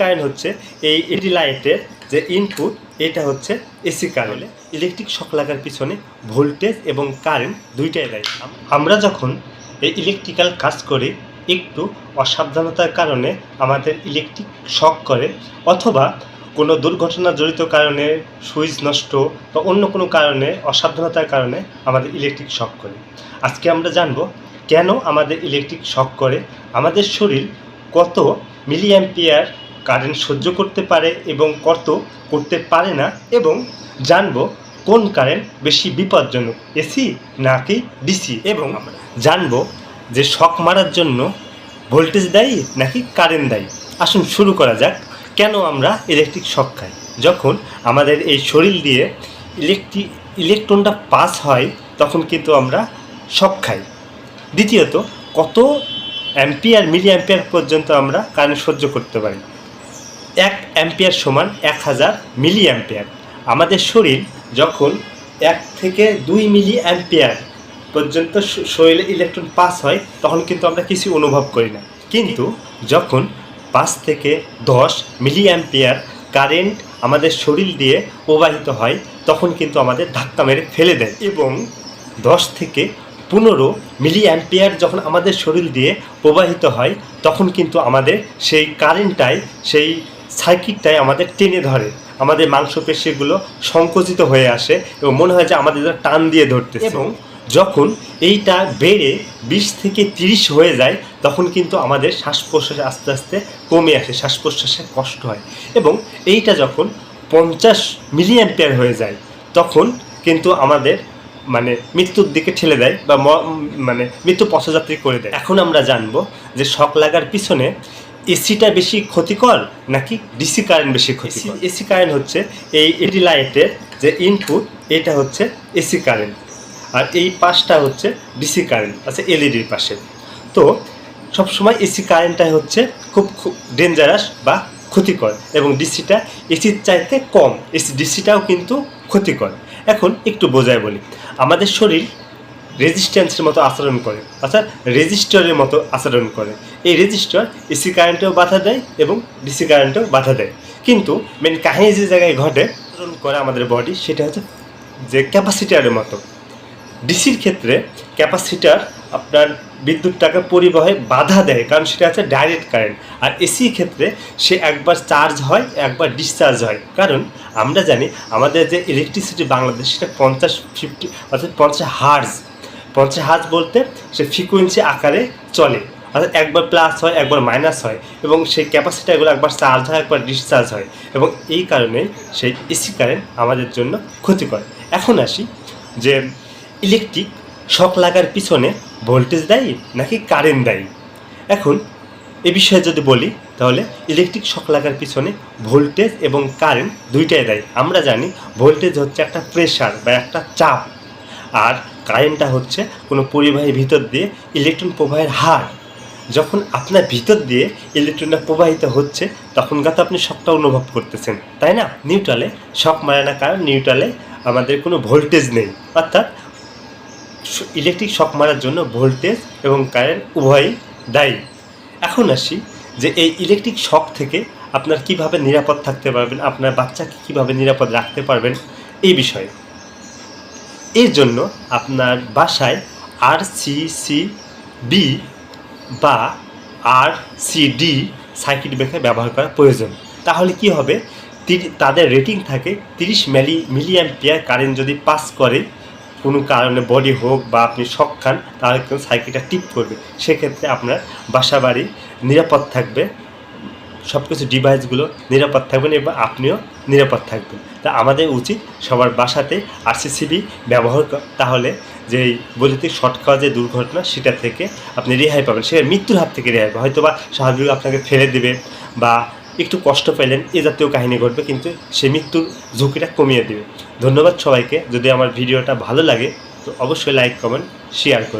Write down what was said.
Current হচ্ছে এই এডি লাইটের যে ইনপুট এটা হচ্ছে এসি কারেন্ট। ইলেকট্রিক শক লাগার পিছনে ভোল্টেজ এবং কারেন্ট দুইটাই দেয় আমরা যখন এই ইলেকট্রিক্যাল কাজ করি, একটু অসাবধানতার কারণে আমাদের ইলেকট্রিক শক করে, অথবা কোনো দুর্ঘটনা জড়িত কারণে সুইচ নষ্ট বা অন্য কোনো কারণে অসাবধানতার কারণে আমাদের ইলেকট্রিক শক করে। আজকে আমরা জানব কেন আমাদের ইলেকট্রিক শক করে। আমাদের শরীর কত মিলি অ্যাম্পিয়ার কারেন্ট সহ্য করতে পারে এবং কত করতে পারে না এবং জানব কোন কারেন্ট বেশি বিপজ্জনক এসি নাকি ডিসি এবং জানব যে শখ মারার জন্য ভোল্টেজ দায়ী নাকি কারেন্ট দায়ী? আসুন শুরু করা যাক, কেন আমরা ইলেকট্রিক শক খাই? যখন আমাদের এই শরীর দিয়ে ইলেকট্রিক ইলেকট্রনটা পাস হয়, তখন কিন্তু আমরা শক খাই। দ্বিতীয়ত, কত অ্যাম্পিয়ার মিলি অ্যাম্পিয়ার পর্যন্ত আমরা কারেন্ট সহ্য করতে পারি? এক অ্যাম্পিয়ার সমান এক হাজার মিলি অ্যাম্পিয়ার আমাদের শরীর যখন এক থেকে দুই মিলি অ্যাম্পিয়ার পর্যন্ত শরীরে ইলেকট্রন পাস হয়, তখন কিন্তু আমরা কিছু অনুভব করি না। কিন্তু যখন পাঁচ থেকে দশ মিলি অ্যাম্পিয়ার কারেন্ট আমাদের শরীর দিয়ে প্রবাহিত হয়, তখন কিন্তু আমাদের ধাক্কা মেরে ফেলে দেয় এবং দশ থেকে পনেরো মিলি অ্যাম্পিয়ার যখন আমাদের শরীর দিয়ে প্রবাহিত হয়, তখন কিন্তু আমাদের সেই কারেন্টটাই সেই সার্কিটটাই আমাদের টেনে ধরে। আমাদের মাংসপেশিগুলো সংকুচিত হয়ে আসে এবং মনে হয় যে আমাদের টান দিয়ে ধরতেছে। এবং যখন এইটা বেড়ে বিশ থেকে তিরিশ হয়ে যায় তখন কিন্তু আমাদের শ্বাস প্রশ্বাস আস্তে আস্তে কমে আসে শ্বাস প্রশ্বাসে কষ্ট হয়। এবং এইটা যখন পঞ্চাশ মিলি অ্যাম্পিয়ার হয়ে যায় তখন কিন্তু আমাদের মানে মৃত্যুর দিকে ঠেলে দেয় বা মানে মৃত্যু পথযাত্রী করে দেয়। এখন আমরা জানব যে শখ লাগার পিছনে এসিটা বেশি ক্ষতিকর নাকি ডিসি কারেন্ট বেশি ক্ষতিকর? এসি কারেন্ট হচ্ছে এই এডি লাইটের যে ইনপুট এটা হচ্ছে এসি কারেন্ট আর এই পাশটা হচ্ছে ডিসি কারেন্ট আচ্ছা এলইডির পাশে। তো সবসময় এসি কারেন্টটাই হচ্ছে খুব খুব ডেঞ্জারাস বা ক্ষতিকর এবং ডিসিটা এসির চাইতে কম। এসি ডিসিটাও কিন্তু ক্ষতিকর। এখন একটু বোঝায় বলি। আমাদের শরীর রেজিস্ট্যান্সের মতো আচরণ করে, অর্থাৎ রেজিস্টরের মতো আচরণ করে। এই রেজিস্টর এসি কারেন্টেও বাধা দেয় এবং ডিসি কারেন্টেও বাধা দেয়। কিন্তু মেন কাহিনী যে জায়গায় ঘটে, আচরণ করে আমাদের বডি সেটা হচ্ছে যে ক্যাপাসিটারের মতো। ডিসির ক্ষেত্রে ক্যাপাসিটার আপনার বিদ্যুৎটাকে পরিবহে বাধা দেয়, কারণ সেটা হচ্ছে ডাইরেক্ট কারেন্ট আর এসি ক্ষেত্রে সে একবার চার্জ হয়, একবার ডিসচার্জ হয়। কারণ আমরা জানি আমাদের যে ইলেকট্রিসিটি বাংলাদেশ সেটা পঞ্চাশ ফিফটি অর্থাৎ পঞ্চাশ হার্জ পঞ্চাশ হার্জ বলতে সে ফ্রিকুয়েন্সি আকারে চলে। অর্থাৎ একবার প্লাস হয়, একবার মাইনাস হয় এবং সেই ক্যাপাসিটারগুলো একবার চার্জ হয়, একবার ডিসচার্জ হয় এবং এই কারণে সেই এসি কারেন্ট আমাদের জন্য ক্ষতিকর। এখন আসি যে ইলেকট্রিক শক লাগার পিছনে ভোল্টেজ দায়ী নাকি কারেন্ট দায়ী? এখন এ বিষয়ে যদি বলি, তাহলে ইলেকট্রিক শক লাগার পিছনে ভোল্টেজ এবং কারেন্ট দুইটাই দেয়। আমরা জানি ভোল্টেজ হচ্ছে একটা প্রেশার বা একটা চাপ। আর কারেন্টটা হচ্ছে কোনো পরিবাহীর ভিতর দিয়ে ইলেকট্রন প্রবাহের হার। যখন আপনার ভিতর দিয়ে ইলেকট্রনটা প্রবাহিত হচ্ছে তখন তো আপনি শকটা অনুভব করতেছেন, তাই না? নিউট্রালে শক মারে না কারণ নিউট্রালে আমাদের কোনো ভোল্টেজ নেই। অর্থাৎ ইলেকট্রিক শক মারার জন্য ভোল্টেজ এবং কারেন্ট উভয়ই দায়ী। এখন আসি যে এই ইলেকট্রিক শক থেকে আপনার কীভাবে নিরাপদ থাকতে পারবেন, আপনার বাচ্চাকে কীভাবে নিরাপদ রাখতে পারবেন, এই বিষয়ে। এর জন্য আপনার বাসায় আর সি সি বি বা R C D circuit breaker ব্যবহার করা প্রয়োজন। তাহলে কি হবে? তাদের রেটিং থাকে তিরিশ মিলি মিলিয়াম্পিয়ার কারেন্ট যদি পাস করে, কোনো কারণে বডি হোক বা আপনি শখ খান, তাহলে কিন্তু সাইকেলটা টিপ করবে। সেক্ষেত্রে আপনার বাসা বাড়ি নিরাপদ থাকবে। সব কিছু ডিভাইসগুলো নিরাপদ থাকবেন এবং আপনিও নিরাপদ থাকবেন। তা আমাদের উচিত সবার বাসাতে আরসিসিবি ব্যবহার তাহলে যে বৈদ্যুতিক শর্ট যে দুর্ঘটনা সেটা থেকে আপনি রেহাই পাবেন। সেটা মৃত্যুর হাত থেকে রেহাই পাবেন। হয়তো বা স্বাভাবিক আপনাকে ফেলে দেবে বা একটু কষ্ট পেলেন, এ জাতীয় কাহিনী ঘটবে, কিন্তু সে মৃত্যুর ঝুঁকিটা কমিয়ে দেবে। ধন্যবাদ সবাইকে। যদি আমার ভিডিওটা ভালো লাগে, তো অবশ্যই লাইক কমেন্ট শেয়ার করবেন।